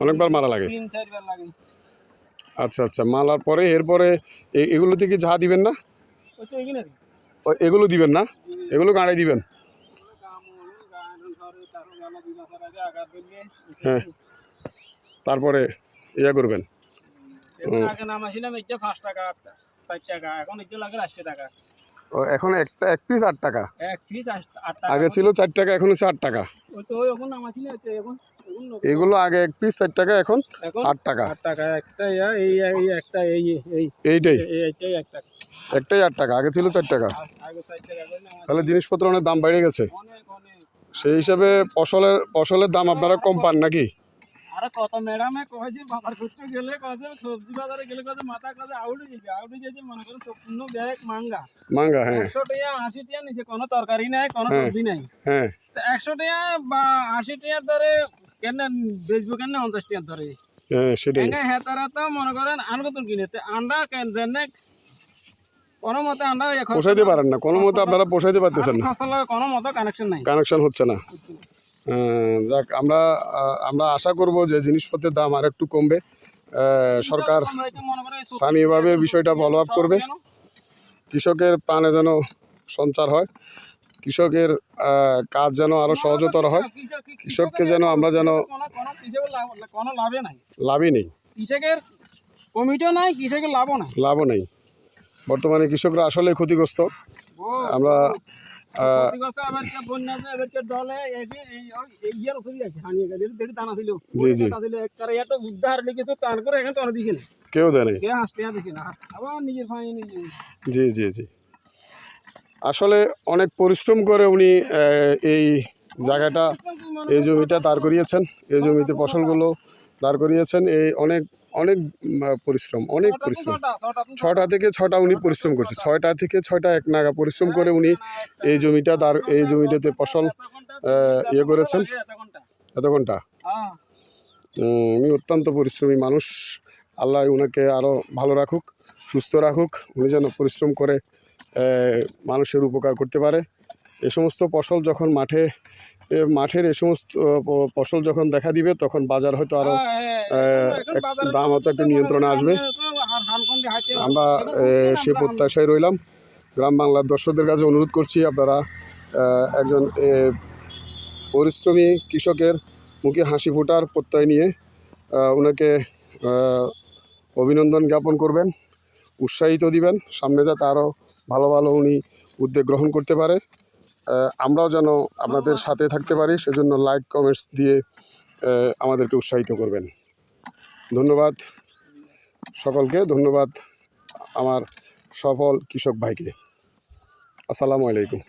অনেকবার মারা লাগে। তিন চারবার লাগে। আচ্ছা আচ্ছা মালার পরে এরপরে এগুলোতে কি ঝা দিবেন না? এখানে এগুলো দিবেন না? এগুলো গাড়ি দিবেন? হ্যাঁ। তারপরে ইয়া করবেন। পাঁচ টাকা টাকা এখন লাগে টাকা। ও এখন একটা এক পিস আট টাকা। এক পিস টাকা। আগে ছিল চার টাকা এখন হচ্ছে আট টাকা। এগুলো আগে এক পিস চার টাকা এখন আট টাকা। আট টাকা একটা এই এই একটা এই এই। এইটাই। একটাই আট টাকা আগে ছিল চার টাকা। তাহলে জিনিসপত্র অনেক দাম বেড়ে গেছে। সেই হিসাবে ফসলের ফসলের দাম আপনারা কম পান নাকি? আরে কত ম্যাডামে বাজার করতে গেলে যে সবজি বাজারে গেলে যে মাথা কাজে আউটে যাবে আউটে মনে করেন সম্পূর্ণ ব্যাগ মাঙ্গা। মাঙ্গা হ্যাঁ। একশো টাকা আশি টাকা নিচে কোনো তরকারি নাই কোনো হ্যাঁ। সবজি নাই। হ্যাঁ। একশো টাকা বা আশি টাকার ধরে কেন বেচবো কেন পঞ্চাশ টাকার ধরে হ্যাঁ সেটাই। হ্যাঁ তারা তো মনে করেন আনগতন কিনে। আন্ডা কেন কোনো মতে আন্ডা এখন পোষাইতে পারেন না। কোনো মতো আপনারা পোষাইতে পারতেছেন না। কোনো মতো কানেকশন নাই। কানেকশন হচ্ছে না। যাক আমরা আমরা আশা করব যে জিনিসপত্রের দাম আর একটু কমবে সরকার স্থানীয়ভাবে বিষয়টা ফলো আপ করবে। কৃষকের প্রাণে যেন সঞ্চার হয় কৃষকের কাজ যেন আরও সহজতর হয় কৃষককে যেন আমরা যেন লাভই নেই। কৃষকের কমিটিও নাই কৃষকের লাভও নাই। লাভও নেই। বর্তমানে কৃষকরা আসলে ক্ষতিগ্রস্ত। আমরা তার। কেউ জি জি জি। আসলে অনেক পরিশ্রম করে উনি এই জায়গাটা এই জমিটা দাঁড় করিয়েছেন। এই জমিতে ফসলগুলো দাঁড় করিয়েছেন এই অনেক অনেক পরিশ্রম অনেক পরিশ্রম। ছটা থেকে ছটা উনি পরিশ্রম করছে ছয়টা থেকে ছয়টা এক নাগা পরিশ্রম করে উনি এই জমিটা দাঁড় এই জমিটাতে ফসল ইয়ে করেছেন? এত ঘণ্টা? হ্যাঁ। উনি অত্যন্ত পরিশ্রমী মানুষ। আল্লাহ উনাকে আরও ভালো রাখুক সুস্থ রাখুক। উনি যেন পরিশ্রম করে মানুষের উপকার করতে পারে। এ সমস্ত ফসল যখন মাঠে মাঠের এ সমস্ত ফসল যখন দেখা দিবে তখন বাজার হয়তো আরও দাম হয়তো একটু নিয়ন্ত্রণে আসবে। আমরা সে প্রত্যাশায় রইলাম। গ্রাম বাংলার দর্শকদের কাছে অনুরোধ করছি আপনারা একজন পরিশ্রমী কৃষকের মুখে হাসি ফোটার প্রত্যয় নিয়ে ওনাকে অভিনন্দন জ্ঞাপন করবেন উৎসাহিত দিবেন। সামনে যাতে আরও ভালো ভালো উনি উদ্যোগ গ্রহণ করতে পারে। আমরাও যেন আপনাদের সাথে থাকতে পারি, সেজন্য লাইক, কমেন্টস দিয়ে আমাদেরকে উৎসাহিত করবেন। ধন্যবাদ সকলকে, ধন্যবাদ আমার সফল কৃষক ভাইকে। আসসালামু আলাইকুম।